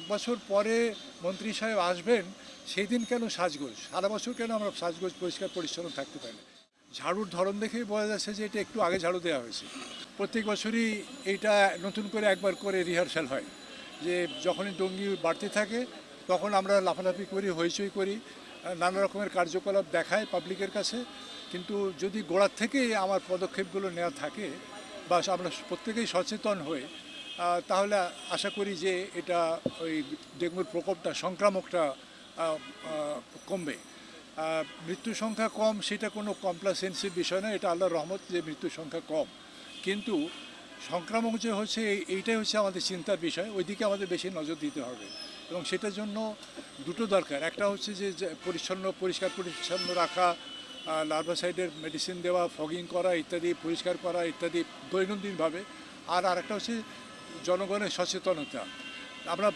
এক বছর পরে মন্ত্রী সাহেব আসবেন সেই দিন কেন সাজগোজ? সারা বছর কেন আমরা সাজগোজ পরিষ্কার পরিচ্ছন্ন থাকতে পারি না? ঝাড়ুর ধরন দেখেই বোঝা যাচ্ছে যে এটা একটু আগে ঝাড়ু দেওয়া হয়েছে। প্রত্যেক বছরই এটা নতুন করে একবার করে রিহার্সাল হয়। যে যখনই ডঙ্গি বাড়তে থাকে, তখন আমরা লাফালাফি করি, হইচই করি, নানা রকমের কার্যকলাপ দেখায় পাবলিকের কাছে। কিন্তু যদি গোড়ার থেকেই আমার পদক্ষেপগুলো নেওয়া থাকে, বা আমরা প্রত্যেকেই সচেতন হয়ে তাহলে আশা করি যে এটা ওই ডেঙ্গুর প্রকোপটা, সংক্রামকটা কমবে। মৃত্যু সংখ্যা কম, সেটা কোনো কমপ্লাসেন্সির বিষয় না এটা আল্লাহর রহমত যে মৃত্যুর সংখ্যা কম। কিন্তু সংক্রামক যে হচ্ছে এইটাই হচ্ছে আমাদের চিন্তার বিষয়, ওইদিকে আমাদের বেশি নজর দিতে হবে। এবং সেটার জন্য দুটো দরকার। একটা হচ্ছে যে পরিচ্ছন্ন, পরিষ্কার পরিচ্ছন্ন রাখা লার্ভাসাইডের মেডিসিন দেওয়া ফগিং করা ইত্যাদি, পরিষ্কার করা ইত্যাদি দৈনন্দিনভাবে। আর আরেকটা হচ্ছে জনগণের সচেতনতা। আমরা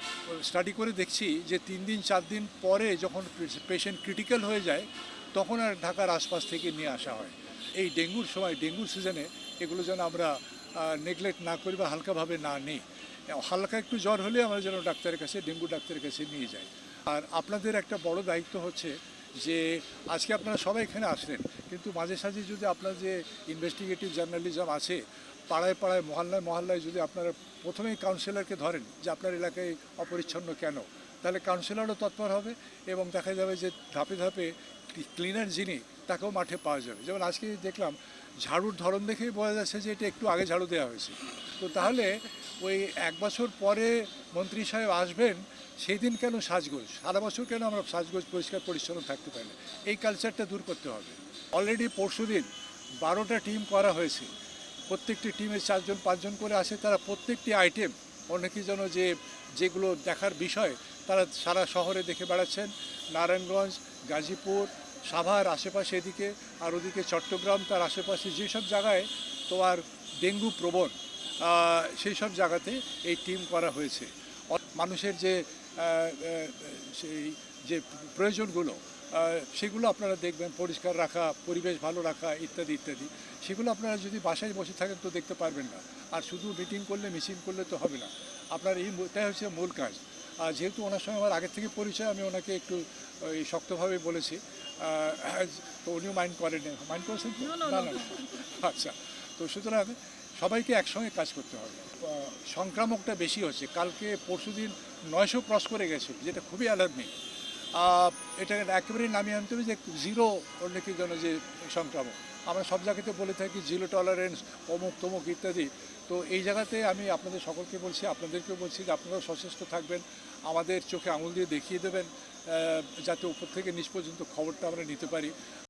স্টাডি করে দেখছি যে তিন দিন, চার দিন পরে যখন পেশেন্ট ক্রিটিক্যাল হয়ে যায়, তখন আর ঢাকার আশপাশ থেকে নিয়ে আসা হয়। এই ডেঙ্গুর সময়, ডেঙ্গুর সিজনে এগুলো যেন আমরা নেগলেক্ট না করি বা হালকাভাবে না নিই। হালকা একটু জ্বর হলে আমরা যেন ডাক্তারের কাছে, ডেঙ্গু ডাক্তারের কাছে নিয়ে যাই। আর আপনাদের একটা বড় দায়িত্ব হচ্ছে যে আজকে আপনারা সবাই এখানে আসলেন, কিন্তু মাঝে সাঝে যদি আপনার যে ইনভেস্টিগেটিভ জার্নালিজম আছে, পাড়ায় পাড়ায়, মহল্লায় মহল্লায় যদি আপনারা প্রথমেই কাউন্সিলরকে ধরেন যে আপনার এলাকায় অপরিচ্ছন্ন কেন, তাহলে কাউন্সিলরও তৎপর হবে এবং দেখা যাবে যে ধাপে ধাপে ক্লিনার যিনি, তাকেও মাঠে পাওয়া যাবে। যেমন আজকে দেখলাম, ঝাড়ুর ধরন দেখেই বোঝা যাচ্ছে যে এটা একটু আগে ঝাড়ু দেওয়া হয়েছে। তো তাহলে ওই এক বছর পরে মন্ত্রী সাহেব আসবেন সেই দিন কেন সাজগোজ? সারা বছর কেন আমরা সাজগোজ পরিষ্কার পরিচ্ছন্ন থাকতে পারি না? এই কালচারটা দূর করতে হবে। অলরেডি পরশু দিন বারোটা টিম করা হয়েছে। প্রত্যেকটি টিমে চারজন, পাঁচজন করে আসে, তারা প্রত্যেকটি আইটেম অনেকে যেন যে, যেগুলো দেখার বিষয়, তারা সারা শহরে দেখে বেড়াচ্ছেন। নারায়ণগঞ্জ, গাজীপুর সাভার আশেপাশে এদিকে, আর ওদিকে চট্টগ্রাম, তার আশেপাশে যেসব জায়গায় তোমার ডেঙ্গু প্রবণ সেই সব জায়গাতে এই টিম করা হয়েছে। মানুষের যে সেই যে প্রয়োজনগুলো সেগুলো আপনারা দেখবেন, পরিষ্কার রাখা, পরিবেশ ভালো রাখা, ইত্যাদি ইত্যাদি। সেগুলো আপনারা যদি বাসায় বসে থাকেন তো দেখতে পারবেন না। আর শুধু মিটিং করলে মিছিল করলে তো হবে না। আপনার এই হচ্ছে মূল কাজ। যেহেতু ওনার সঙ্গে আমার আগের থেকে পরিচয় আমি ওনাকে একটু ওই শক্তভাবে বলেছি। তো উনিও মাইন্ড করেন মাইন্ড করেছেন না না। আচ্ছা তো সুতরাং সবাইকে একসঙ্গে কাজ করতে হবে। সংক্রামকটা বেশি হচ্ছে। কালকে পরশুদিন নয়শো ক্রস করে গেছে যেটা খুবই অ্যালার্মিং এটা একেবারেই নামিয়ে আনতে হবে যে জিরো অনেকের জন্য যে সংক্রামক। আমরা সব জায়গাতে বলে থাকি জিরো টলারেন্স অমুক তমুক ইত্যাদি। তো এই জায়গাতে আমি আপনাদের সকলকে বলছি, আপনাদেরকেও বলছি যে আপনারাও সচেষ্ট থাকবেন, আমাদের চোখে আঙুল দিয়ে দেখিয়ে দেবেন যাতে উপর থেকে নিচ পর্যন্ত খবরটা আমরা নিতে পারি।